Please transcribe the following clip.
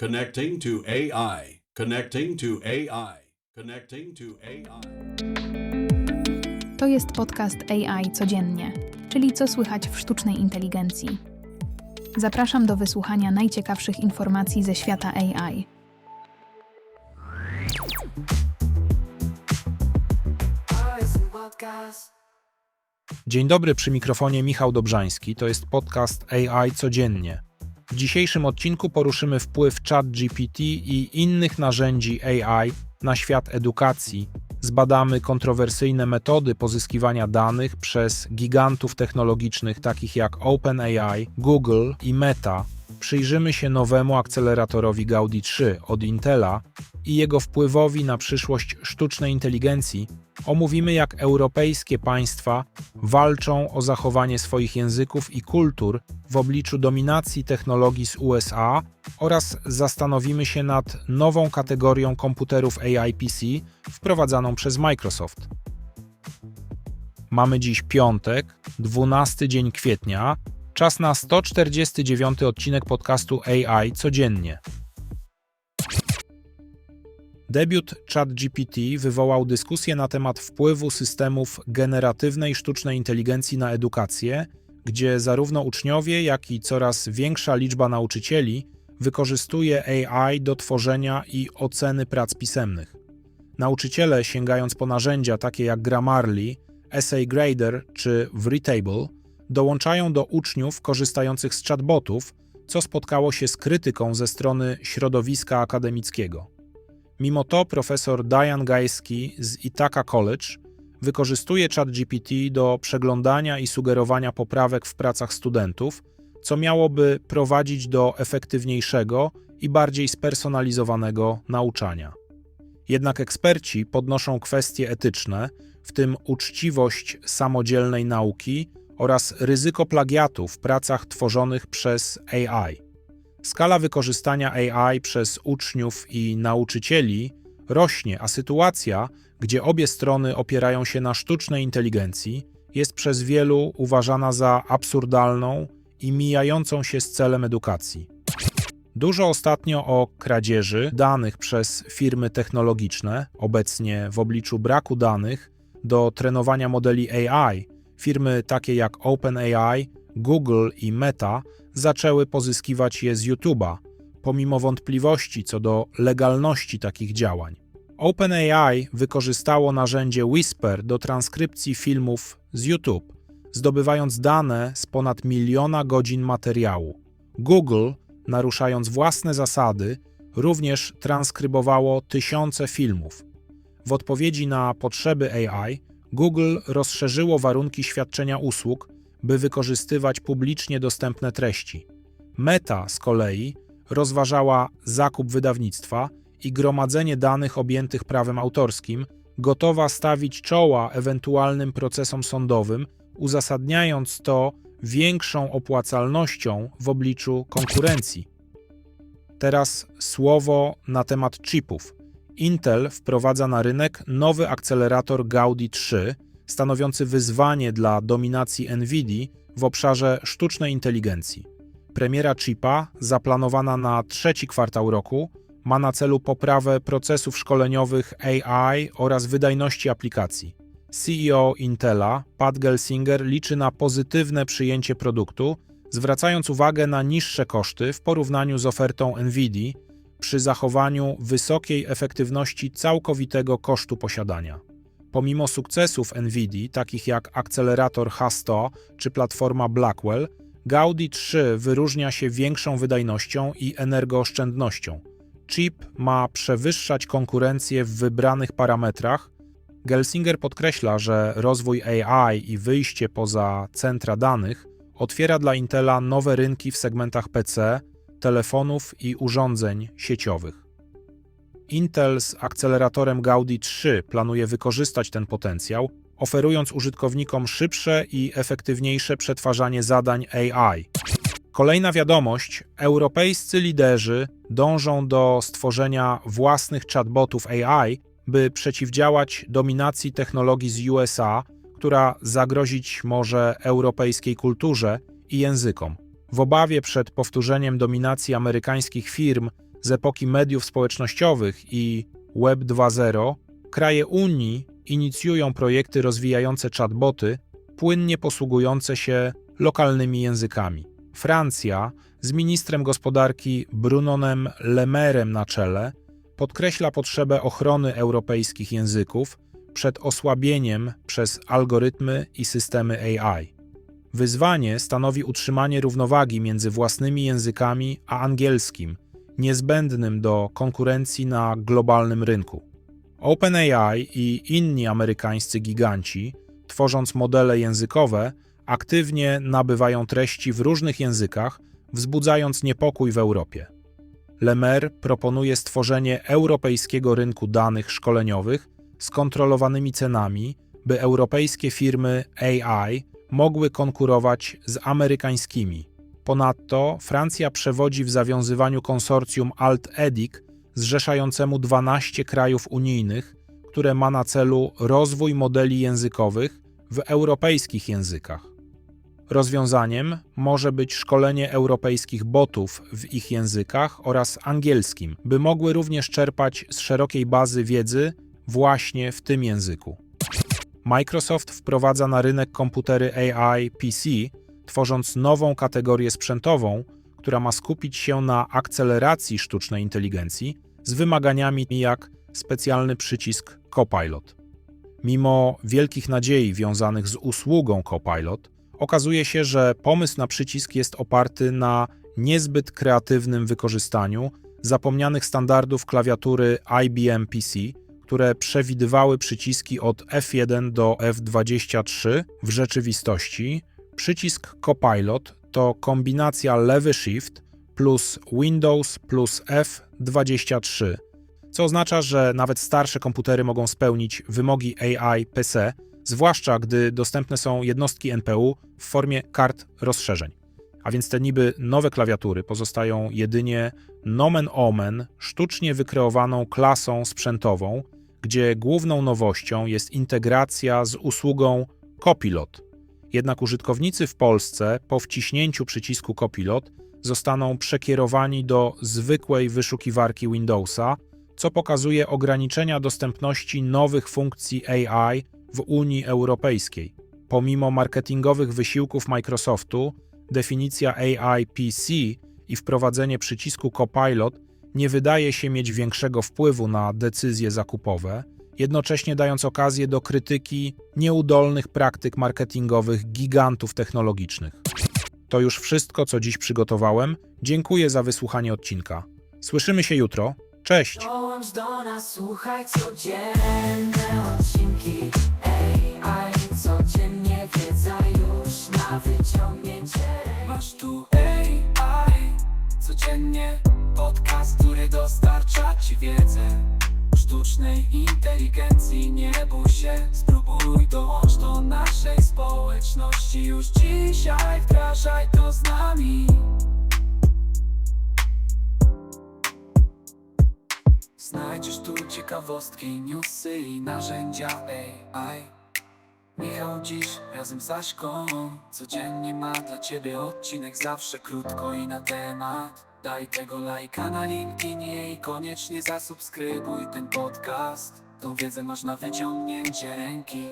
Connecting to AI. Connecting to AI. Connecting to AI. To jest podcast AI codziennie, czyli co słychać w sztucznej inteligencji. Zapraszam do wysłuchania najciekawszych informacji ze świata AI. Dzień dobry, przy mikrofonie Michał Dobrzański. To jest podcast AI codziennie. W dzisiejszym odcinku poruszymy wpływ ChatGPT i innych narzędzi AI na świat edukacji. Zbadamy kontrowersyjne metody pozyskiwania danych przez gigantów technologicznych takich jak OpenAI, Google i Meta. Przyjrzymy się nowemu akceleratorowi Gaudi 3 od Intela i jego wpływowi na przyszłość sztucznej inteligencji. Omówimy, jak europejskie państwa walczą o zachowanie swoich języków i kultur w obliczu dominacji technologii z USA oraz zastanowimy się nad nową kategorią komputerów AI PC wprowadzaną przez Microsoft. Mamy dziś piątek, 12 dzień kwietnia, czas na 149 odcinek podcastu AI codziennie. Debiut ChatGPT wywołał dyskusję na temat wpływu systemów generatywnej sztucznej inteligencji na edukację, gdzie zarówno uczniowie, jak i coraz większa liczba nauczycieli wykorzystuje AI do tworzenia i oceny prac pisemnych. Nauczyciele, sięgając po narzędzia takie jak Grammarly, Essay Grader czy Vreetable, dołączają do uczniów korzystających z chatbotów, co spotkało się z krytyką ze strony środowiska akademickiego. Mimo to profesor Diane Gajski z Ithaca College wykorzystuje ChatGPT do przeglądania i sugerowania poprawek w pracach studentów, co miałoby prowadzić do efektywniejszego i bardziej spersonalizowanego nauczania. Jednak eksperci podnoszą kwestie etyczne, w tym uczciwość samodzielnej nauki oraz ryzyko plagiatu w pracach tworzonych przez AI. Skala wykorzystania AI przez uczniów i nauczycieli rośnie, a sytuacja, gdzie obie strony opierają się na sztucznej inteligencji, jest przez wielu uważana za absurdalną i mijającą się z celem edukacji. Dużo ostatnio o kradzieży danych przez firmy technologiczne, obecnie w obliczu braku danych do trenowania modeli AI, firmy takie jak OpenAI, Google i Meta zaczęły pozyskiwać je z YouTube'a, pomimo wątpliwości co do legalności takich działań. OpenAI wykorzystało narzędzie Whisper do transkrypcji filmów z YouTube, zdobywając dane z ponad miliona godzin materiału. Google, naruszając własne zasady, również transkrybowało tysiące filmów. W odpowiedzi na potrzeby AI, Google rozszerzyło warunki świadczenia usług, by wykorzystywać publicznie dostępne treści. Meta z kolei rozważała zakup wydawnictwa i gromadzenie danych objętych prawem autorskim, gotowa stawić czoła ewentualnym procesom sądowym, uzasadniając to większą opłacalnością w obliczu konkurencji. Teraz słowo na temat chipów. Intel wprowadza na rynek nowy akcelerator Gaudi 3, stanowiący wyzwanie dla dominacji Nvidia w obszarze sztucznej inteligencji. Premiera chipa, zaplanowana na trzeci kwartał roku, ma na celu poprawę procesów szkoleniowych AI oraz wydajności aplikacji. CEO Intela, Pat Gelsinger, liczy na pozytywne przyjęcie produktu, zwracając uwagę na niższe koszty w porównaniu z ofertą Nvidia przy zachowaniu wysokiej efektywności całkowitego kosztu posiadania. Pomimo sukcesów NVIDIA, takich jak akcelerator H100 czy platforma Blackwell, Gaudi 3 wyróżnia się większą wydajnością i energooszczędnością. Chip ma przewyższać konkurencję w wybranych parametrach. Gelsinger podkreśla, że rozwój AI i wyjście poza centra danych otwiera dla Intela nowe rynki w segmentach PC, telefonów i urządzeń sieciowych. Intel z akceleratorem Gaudi 3 planuje wykorzystać ten potencjał, oferując użytkownikom szybsze i efektywniejsze przetwarzanie zadań AI. Kolejna wiadomość: europejscy liderzy dążą do stworzenia własnych chatbotów AI, by przeciwdziałać dominacji technologii z USA, która zagrozić może europejskiej kulturze i językom. W obawie przed powtórzeniem dominacji amerykańskich firm Z epoki mediów społecznościowych i Web 2.0 kraje Unii inicjują projekty rozwijające chatboty płynnie posługujące się lokalnymi językami. Francja z ministrem gospodarki Brunonem Lemerem na czele podkreśla potrzebę ochrony europejskich języków przed osłabieniem przez algorytmy i systemy AI. Wyzwanie stanowi utrzymanie równowagi między własnymi językami a angielskim, niezbędnym do konkurencji na globalnym rynku. OpenAI i inni amerykańscy giganci, tworząc modele językowe, aktywnie nabywają treści w różnych językach, wzbudzając niepokój w Europie. Lemer proponuje stworzenie europejskiego rynku danych szkoleniowych z kontrolowanymi cenami, by europejskie firmy AI mogły konkurować z amerykańskimi. Ponadto Francja przewodzi w zawiązywaniu konsorcjum AltEdic zrzeszającemu 12 krajów unijnych, które ma na celu rozwój modeli językowych w europejskich językach. Rozwiązaniem może być szkolenie europejskich botów w ich językach oraz angielskim, by mogły również czerpać z szerokiej bazy wiedzy właśnie w tym języku. Microsoft wprowadza na rynek komputery AI PC, tworząc nową kategorię sprzętową, która ma skupić się na akceleracji sztucznej inteligencji z wymaganiami jak specjalny przycisk Copilot. Mimo wielkich nadziei wiązanych z usługą Copilot, okazuje się, że pomysł na przycisk jest oparty na niezbyt kreatywnym wykorzystaniu zapomnianych standardów klawiatury IBM PC, które przewidywały przyciski od F1 do F23. W rzeczywistości przycisk Copilot to kombinacja lewy Shift plus Windows plus F23, co oznacza, że nawet starsze komputery mogą spełnić wymogi AI PC, zwłaszcza gdy dostępne są jednostki NPU w formie kart rozszerzeń. A więc te niby nowe klawiatury pozostają jedynie nomen omen sztucznie wykreowaną klasą sprzętową, gdzie główną nowością jest integracja z usługą Copilot. Jednak użytkownicy w Polsce po wciśnięciu przycisku Copilot zostaną przekierowani do zwykłej wyszukiwarki Windowsa, co pokazuje ograniczenia dostępności nowych funkcji AI w Unii Europejskiej. Pomimo marketingowych wysiłków Microsoftu, definicja AI PC i wprowadzenie przycisku Copilot nie wydaje się mieć większego wpływu na decyzje zakupowe, jednocześnie dając okazję do krytyki nieudolnych praktyk marketingowych gigantów technologicznych. To już wszystko, co dziś przygotowałem. Dziękuję za wysłuchanie odcinka. Słyszymy się jutro. Cześć! Dołącz do nas, słuchaj codzienne odcinki AI Codziennie wiedza już na wyciągnięcie Masz tu AI Codziennie podcast, który dostarcza ci wiedzę Sztucznej inteligencji. Nie bój się Spróbuj dołącz do naszej społeczności. Już dzisiaj wdrażaj to z nami. Znajdziesz tu ciekawostki, newsy i narzędzia AI Michał dziś razem z Aśką Codziennie ma dla ciebie odcinek Zawsze krótko i na temat Daj tego lajka na LinkedInie I koniecznie zasubskrybuj ten podcast. Tą wiedzę masz na wyciągnięcie ręki